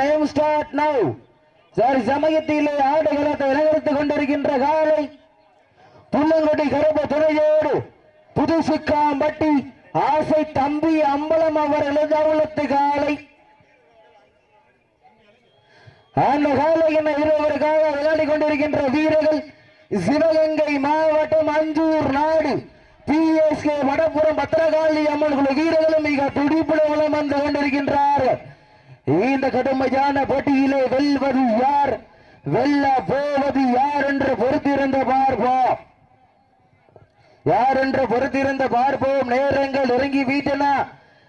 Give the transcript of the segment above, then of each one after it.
Time start now sir சமயத்திலே ஆடுகளத்தை இலங்கரித்துக் கொண்டிருக்கின்ற காலை புள்ளங்குடி கருப்ப துணையோடு புதுசுக்காம்பட்டி ஆசை தம்பி அம்பலம் அவர்களது அவுளத்து காலை. அந்த காலை காலையின இருவருக்காக விளையாடி கொண்டிருக்கின்ற வீரர்கள் சிவகங்கை மாவட்டம் அஞ்சூர் நாடு. பிஎஸ்கே வடபுறம் பத்திரகாளி அம்மன் குழு வீரர்களும் மிக துடிப்புடன் வலம் வந்து கொண்டிருக்கின்றார்கள். இந்த கடுமையான போட்டியிலே வெல்வது யார்? வெல்ல போவது யார் என்று பொறுத்திருந்த பார்ப்போம். யார் என்று பொறுத்திருந்த பார்ப்போம். நேரங்கள் இறங்கி வீட்டன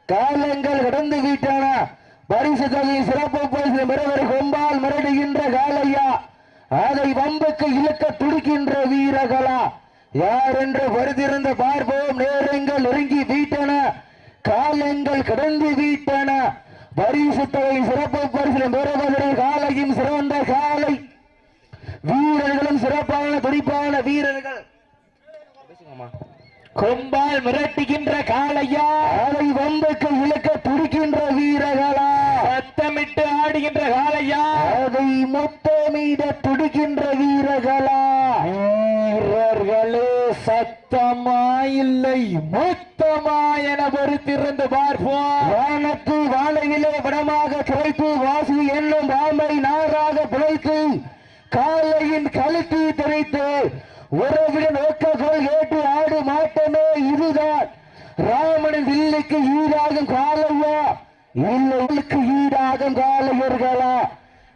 காலங்கள் கடந்து வீட்டன. பரிசு தொகை சிறப்பு பரிசு மிரவர் கொம்பால் மிரடுகின்ற காலையா. அதை வம்புக்கு இழுக்க துடிக்கின்ற வீரகலா. யார் என்று பொறுத்திருந்த பார்ப்போம். நேரங்கள் நெருங்கி வீட்டன காலங்கள் கடந்து வீட்டன. பரிசு தொகை சிறப்பு பரிசு பெறுவதற்கு காலையும் சிறந்த காலை. வீரர்களும் சிறப்பான துடிப்பான வீரர்கள். கொம்பால் மிரட்டுகின்ற காளையா. அதை வம்புக்கு இழுக்க துடிக்கின்ற வீரர்களா. சத்தமிட்டு ஆடுகின்ற காளையா. அதை முத்தமிட துடிக்கின்ற வீரர்களா. வீரர்களே சத்தமா இல்லை மொத்தமா என பொறுத்திருந்து பார்ப்போம். வானத்து வாழையிலே வடமாக கிடைத்து வாசி என்னும் வாமை நாராக பிழைத்து காலையின் கழுத்து தெரித்து உறவிட நோக்கங்கள் ஏற்று ஆடு மாட்டமே இதுதான். ராமனின் வில்லுக்கு ஈடாகும் காலையா? இல்லைக்கு ஈடாகும் காலையர்களா?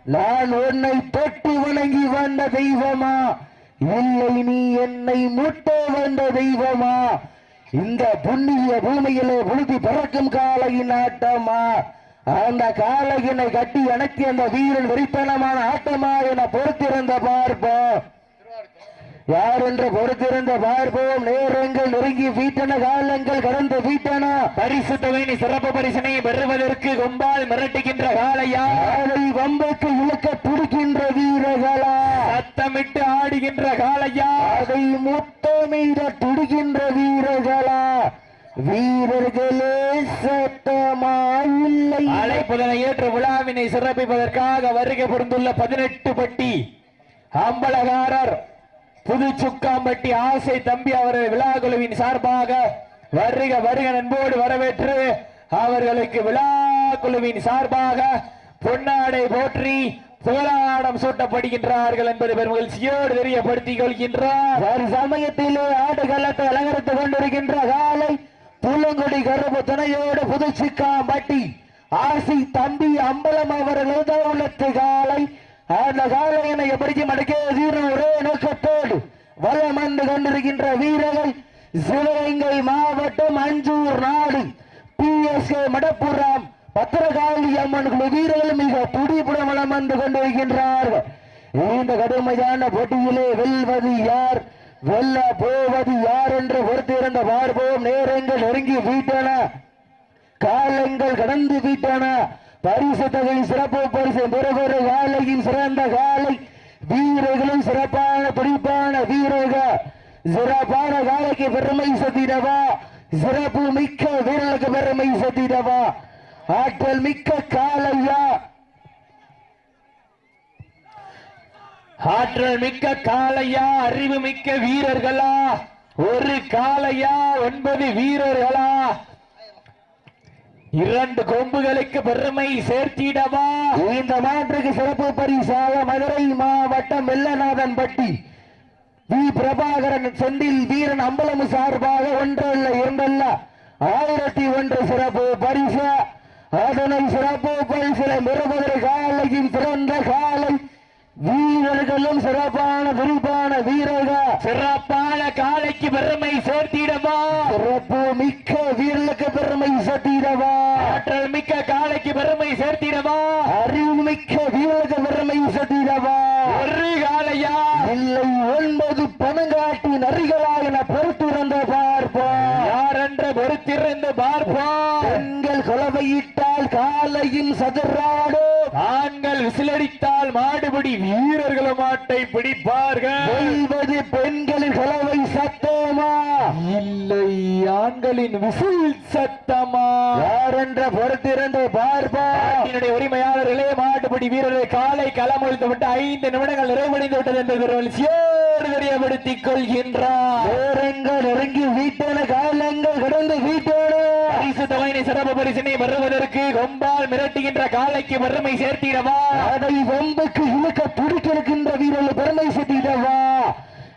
நான் உன்னை தொட்டு வணங்கி வந்த தெய்வமா? இல்லை நீ என்னை முட்ட வந்த தெய்வமா? இந்த புண்ணிய பூமியிலே புழுதி பறக்கும் காலையின் ஆட்டமா? அந்த காலையினை கட்டி அணைக்கி அந்த வீரன் வெறித்தனமான ஆட்டமா என பொறுத்திருந்த பார்ப்போம். யார் என்று பொறுத்திருந்த பார்ப்போம். நேரங்கள் நெருங்கி வீட்டன காலங்கள் கடந்து வீட்டன. பரிசு தொகையின் சிறப்பு பரிசனை பெறுவதற்கு கொம்பால் மிரட்டுகின்ற அதை வம்புக்கு இழுக்க துடிக்கின்ற வீரர்களா சத்தமிட்டு ஆடுகின்ற காளையா? அதை முத்தமிட துடிக்கின்ற வீரர்களா? வீரர்களே சத்தமா இல்லை அழைப்புதனை ஏற்று விழாவினை சிறப்பிப்பதற்காக வருகை புரிந்துள்ள பதினெட்டு பட்டி அம்பலகாரர் புது சுக்காம்பட்டி ஆசை தம்பி அவரது விழா குழுவின் சார்பாக வருக வருக நண்போடு வரவேற்று அவர்களுக்கு விழா குழுவின் சார்பாக பொன்னாடை போற்றி புகழாடம் சூட்டப்படுகின்றார்கள் என்பது பெருமகிழ்ச்சியோடு தெரியப்படுத்திக் கொள்கின்றார். ஒரு சமயத்திலே ஆடுகளத்தை அலங்கரித்துக் கொண்டிருக்கின்ற காலை புள்ளங்குடி கருப்பு துணையோடு புதுச்சிக்காம்பட்டி ஆசி தம்பி அம்பலம் அவர்கள் உள்ளத்து காலை அந்த காலையினை எப்படியும் அடக்கிய வீரன் ஒரே நோக்கத்தோடு வலம் வந்து கொண்டிருக்கின்ற வீரர்கள் சிவகங்கை மாவட்டம் அஞ்சூர் நாடு பிஎஸ்கே மடப்புறம் பத்திரகாளி அம்மனுக்கு வீரர்கள் மிக துடிப்புடன் வலம் வந்து கொண்டிருக்கின்றார்கள் இந்த கடுமையான போட்டியிலே வெல்வது யார்? வெல்ல போவது யார் என்று பொறுத்திருந்த பார்ப்போம். நேரங்கள் நெருங்கி வீட்டன. காலங்கள் கடந்து வீட்டன. பரிசு தொகை சிறப்பு பரிசு பிறகு காலையும் சிறந்த காலை. வீரர்களும் சிறப்பான துடிப்பான வீரர்கள். சிறப்பான காலைக்கு பெருமை சத்திடவா சிறப்பு மிக்க வீரர்களுக்கு பெருமை சத்திடவா ஆற்றல் மிக்க காலையா ஆற்றல் மிக்க காளையா அறிவு மிக்க வீரர்களா. ஒரு காலையா ஒன்பது வீரர்களா. இரண்டு கொம்புகளுக்கு பெருமை சேர்த்திடவா. இந்த மாற்றுக்கு சிறப்பு பரிசாக மதுரை மாவட்டம் வெள்ளநாதன் பட்டி வி. பிரபாகரன் செந்தில் வீரன் அம்பலம் சார்பாக ஒன்றல்ல இரண்டல்ல. ஆயிரத்தி ஒன்று சிறப்பு பரிசு. அதனை சிறப்பு பரிசில பெறுவதற்கு காலையும் சிறந்த காலை. வீரர்களும் சிறப்பான விரிப்பான வீரர்கள். சிறப்பான காளைக்கு பெருமை சேர்த்திடவா? சிறப்பு மிக்க வீரர்களுக்கு பெருமை சத்திடவா ஆற்றல் மிக்க காளைக்கு பெருமை சேர்த்திடவா? அறிவு மிக்க வீரர்களுக்கு பெருமை சத்திடவா ஒரு காளையா இல்லை ஒன்பது பணங்காட்டி நரிகளா என பொறுத்திருந்த பார்ப்போம். யாரென்று பொறுத்திருந்து பார்ப்போம். பெண்கள் குலவையிட்டால் காலையில் சதுராடும் ஆண்கள் விசிலடித்தால் மாடுபிடி வீரர்களும் மாட்டை பிடிப்பார்கள். பெண்களின் கலவை சத்தமா? இல்லை ஆண்களின் விசில் சத்தமா? யார் என்ற பொறுத்திருந்து பார்ப்பா நாட்டினுடைய உரிமையாளர்களே மாட்டுப்படி வீரர்கள் காலை களமொழித்து விட்டு ஐந்து நிமிடங்கள் நிறைவடைந்து விட்டது என்று தெரியப்படுத்திக் கொள்கின்றார். நெருங்கி வீட்டான வீட்டோட தொகையினை சிறப்பு பரிசினை பெறுவதற்கு கொம்பால் மிரட்டுகின்ற காலைக்கு பெருமை சேர்த்திடவா? அதை வம்புக்கு இழுக்க துடிக்கிருக்கின்ற வீரர்கள் பெருமை செட்டிடவா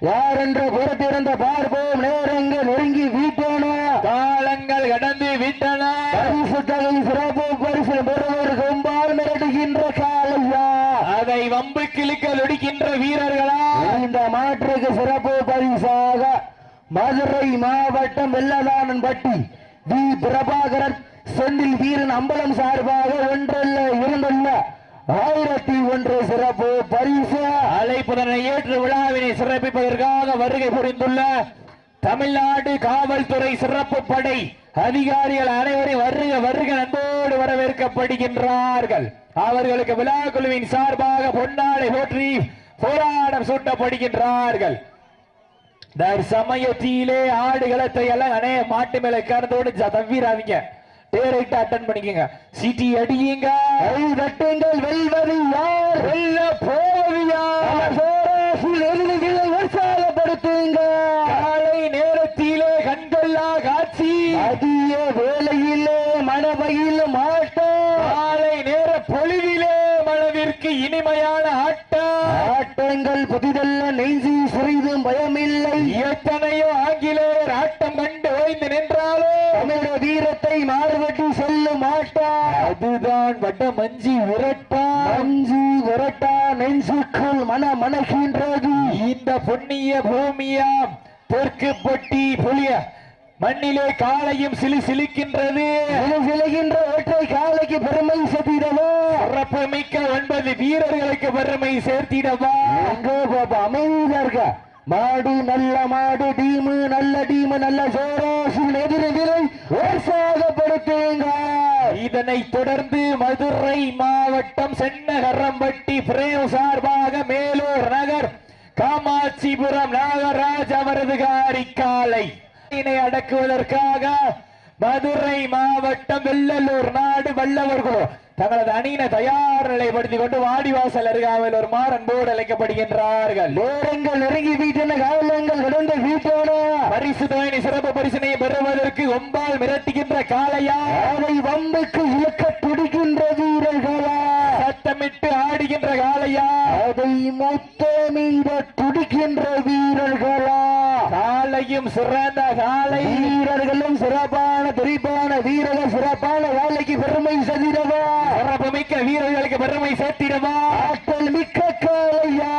யார் என்ற பொறுத்திருந்த பார்ப்போம் நேரங்கள் நெருங்கி வீட்டோன? காலங்கள் கடந்து விட்டன. பரிசு சிறப்பு பரிசு பெறுவர் கொம்பால் மிரட்டுகின்ற காலையா அதை வம்பு கிழிக்க துடிக்கின்ற வீரர்களா? இந்த மாற்றுக்கு சிறப்பு பரிசாக மதுரை மாவட்டம் வெள்ளதானன் பட்டி வி. பிரபாகரன் செந்தில் வீரன் அம்பலம் சார்பாக ஒன்றல்ல இரண்டல்ல. ஆயிரத்தி ஒன்று சிறப்பு பரிசு. அழைப்புதனை ஏற்று விழாவினை சிறப்பிப்பதற்காக வருகை புரிந்துள்ள தமிழ்நாடு காவல்துறை சிறப்பு படை அதிகாரிகள் அனைவரையும் வருக வருக நன்றோடு வரவேற்கப்படுகின்றார்கள். அவர்களுக்கு விழா குழுவின் சார்பாக பொன்னாடை போற்றி போராடம் சூட்டப்படுகின்றார்கள். தற்சமயத்திலே ஆடுகளத்தை எல்லாம் அனே மாட்டு மேல உட்கார்ந்தோடு தவிராதீங்க டேரக்டா அட்டன் பண்ணிக்கங்க. சிட்டி அடியுங்க. தட்டுங்கள் வெல்வது யார்? வெல்ல போவது யார்? உற்சாகப்படுத்துங்க. காலை நேரத்திலே கண்கொள்ளா காட்சி. அதிக வேலையிலே மனவையில் மாட்டோம். காலை நேர பொழுதிலே மனதிற்கு இனிமையான ஆட்டம். ஆட்டங்கள் புதிதல்ல அதுதான் வட்ட மஞ்சி விரட்டா. அஞ்சு விரட்டா நெஞ்சுக்குள் மன மணக்கின்றது இந்த புண்ணிய பூமியாம் தெற்கு பொட்டி புலிய மண்ணிலே காலையும் சிலு சிலிக்கின்றது. சில சிலைகின்ற ஒற்றை காலைக்கு பெருமை செத்திடவோ சிறப்பு மிக்க ஒன்பது வீரர்களுக்கு பெருமை சேர்த்திடவா? எங்கோ பாப்பா அமைதியா இருக்க. மாடு நல்ல மாடு டீமு நல்ல டீமு நல்ல சோரோசின் எதிரெதிரை உற்சாகப்படுத்துங்க. இதனை தொடர்ந்து மதுரை மாவட்டம் சென்னகரம்பட்டி பிரேம் சார்பாக மேலூர் நகர் காமாட்சிபுரம் நாகராஜ் அவரது காரிக்காலை. இதனை அடக்குவதற்காக மதுரை மாவட்டம் வெள்ளலூர் நாடு வல்லவர்களோ தங்களது அணியினை தயார் நிலைப்படுத்திக் கொண்டு வாடிவாசல் அருகாமையில் ஒரு மாறன்போடு அழைக்கப்படுகின்றார்கள். நேரங்கள் நெருங்கி வீட்டின காலங்கள் கடந்த வீட்டோட பரிசு தொகையினை சிறப்பு பரிசினை பெறுவதற்கு ஒம்பால் மிரட்டுகின்ற காளையா? அதை வம்புக்கு இழுக்க துடிக்கின்ற வீரர்களா? சத்தமிட்டு ஆடுகின்ற காளையா? அதை முத்தமிட துடிக்கின்ற வீரர்களா? காலையும் சிறந்த காலை வீரர்களும் சிறப்பான துடிப்பான வீரர்கள் சிறப்பான வேலைக்கு பெருமை செதிரவா சிறப்புமிக்க வீரர்களுக்கு பெருமை சேர்த்திடவா? ஆற்றல் மிக்க காலையா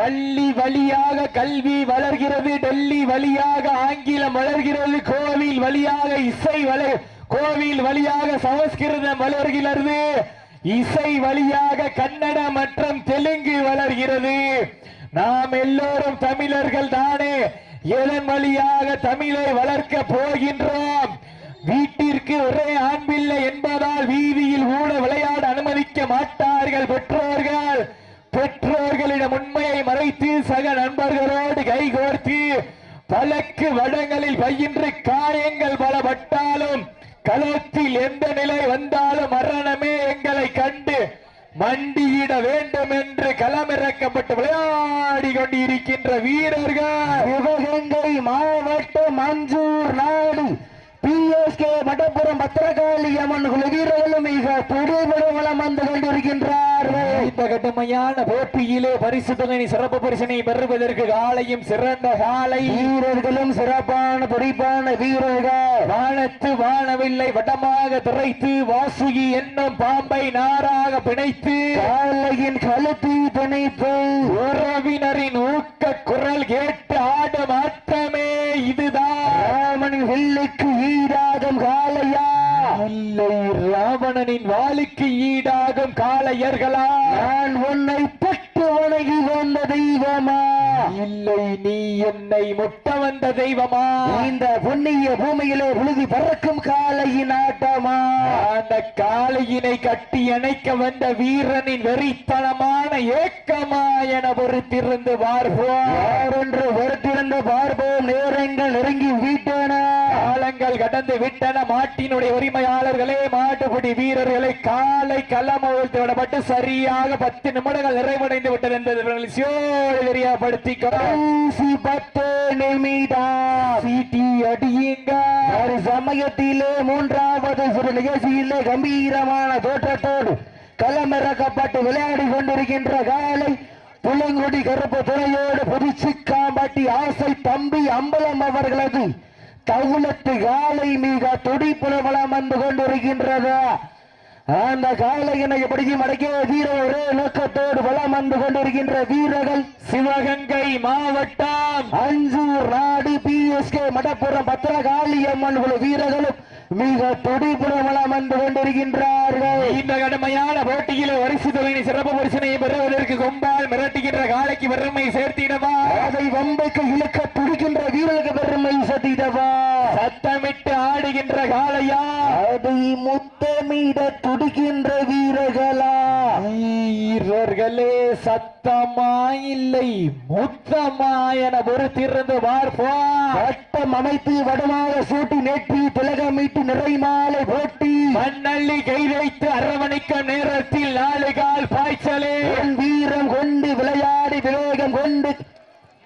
பள்ளி வழியாக கல்வி வளர்கிறது டெல்லி வழியாக ஆங்கிலம் வளர்கிறது கோவில் வழியாக இசை வளர் கோவில் வழியாக சமஸ்கிருதம் வளர்கிறது இசை வழியாக கன்னடம் மற்றும் தெலுங்கு வளர்கிறது. நாம் எல்லோரும் தமிழர்கள் தானே இதன் வழியாக தமிழை வளர்க்க போகின்றோம். வீட்டிற்கு ஒரே ஆண்பில்லை என்பதால் வீதியில் கூட விளையாட அனுமதிக்க மாட்டார்கள் பெற்றோர்கள். பெற்றோர்களிடம் உண்மையை மறைத்து சக நண்பர்களோடு கைகோர்த்து பலக்கு வடங்களில் பயின்று காயங்கள் பலப்பட்டாலும் களத்தில் எந்த நிலை வந்தாலும் மரணமே எங்களை கண்டு மண்டியிட வேண்டும் என்று களமிறக்கப்பட்டு விளையாடி கொண்டிருக்கின்ற வீரர்கள். சிவகங்கை மாவட்டம் மஞ்சூர் நாடு. பிஎஸ்கே மடப்புறம் பத்திரகாளி அம்மன் குழு வீரர்களும் மிக துடிபட வளம் வந்து கொண்டிருக்கின்றார். இந்த கடுமையான போட்டியிலே பரிசு தொகை சிறப்பு பரிசனை பெறுவதற்கு காலையும் சிறந்த காலை. வீரர்களும் சிறப்பான துடிப்பான வீரர்கள். வானத்து வானவில்லை வட்டமாக திரைத்து வாசுகி என்னும் பாம்பை நாராக பிணைத்து காலையின் கழுத்தி பிணைத்து உறவினரின் ஊக்க குரல் கேட்டு ஆடும் ஆட்டமே இதுதான். ராமனின் வில்லுக்கு ஈடாகும் காலையா? இல்லை ராவணனின் வாளுக்கு ஈடாகும் காளையர்களா? நான் உன்னை பெற்று இறங்கி வந்த தெய்வமா? இல்லை நீ என்னை முட்ட வந்த தெய்வமா? இந்த புண்ணிய பூமியிலே புழுதி பறக்கும் காலையின் ஆட்டமா? அந்த காளையினை கட்டி அணைக்க வந்த வீரனின் வெறித்தனமான ஏக்கமா என பொறுத்திருந்து பார்ப்போம். யாரென்று வருத்திருந்த பார்ப்போம். நேரங்கள் நெருங்கி வீட்டன காலங்கள் கடந்து விட்டன. மாட்டினுடைய உரிமையாளர்களே மாட்டுப்பிடி வீரர்களை காலை களமவிழ்த்து விடப்பட்டு சரியாக பத்து நிமிடங்கள் நிறைவடைந்து விட்டது என்பதை சியோடு தெரியப்படுத்தி கடைசி பத்து நிமிடம். சீட்டி அடியுங்க. ஒரு சமயத்திலே மூன்றாவது சிறு நிகழ்ச்சியிலே கம்பீரமான தோற்றத்தோடு களமிறக்கப்பட்டு விளையாடி கொண்டிருக்கின்ற காலை புள்ளங்குடி கருப்பு துணையோடு புதுச்சிக்காம்பட்டி ஆசை தம்பி அம்பலம் அவர்களது தகுலத்து காலை மிக துடிப்புலமலம் வந்து கொண்டிருக்கின்றது. அந்த காலையினை எப்படியும் அடக்கிய வீர ஒரே நோக்கத்தோடு வளம் வந்து கொண்டிருக்கின்ற வீரர்கள் சிவகங்கை மாவட்டம். அஞ்சூர் நாடு பிஎஸ்கே மடப்புறம் பத்திரகாளியம்மன் குழு வீரர்களும் மிக துடிப்புடமலம் வந்து கொண்டிருக்கின்றார்கள். இந்த கடுமையான போட்டியில வரிசு தொகையின் சிறப்பு பரிசனை பெறுவதற்கு கொம்பால் மிரட்டுகின்ற காலைக்கு பெருமை சேர்த்திடவா? அதை வம்பைக்கு இழுக்க சதிதவா சத்தமிட்டு ஆடுகின்ற காளையா? அதை முத்தமிட துடிக்கின்ற வீரர்களா? வீரர்களே சத்தமா இல்லை முத்தமா என பொறுத்திருந்து பார்ப்போம் வட்டம் அமைத்து வடமாக சூட்டி நேற்றி திலகமிட்டு நிறைமாலை போட்டி. மண்ணள்ளி கை வைத்து அரவணைக்க நேரத்தில் நாலு கால் பாய்ச்சலே. என் வீரம் கொண்டு விளையாடி விவேகம் கொண்டு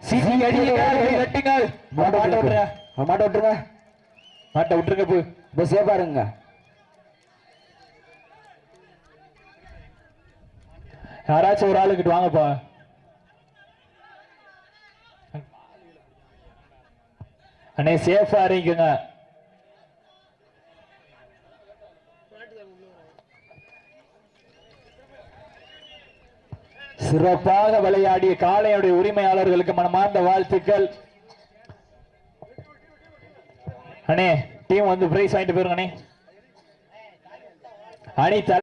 சிசி அடியுங்கள் கை தட்டுங்கள் மாட்டை விட்டுருங்க. மாட்ட விட்டுருங்க போய் இப்போ சேஃபாக இருங்க. யாராச்சும் ஒரு ஆளுக்கிட்டு வாங்கப்பா. அண்ணே சேஃபா இருங்க சிறப்பாக விளையாடிய காளையுடைய உரிமையாளர்களுக்கு மனமார்ந்த வாழ்த்துக்கள். அண்ணே டீம் வந்து பிரைஸ் வாங்கிட்டு போயிருங்க அண்ணே. அணி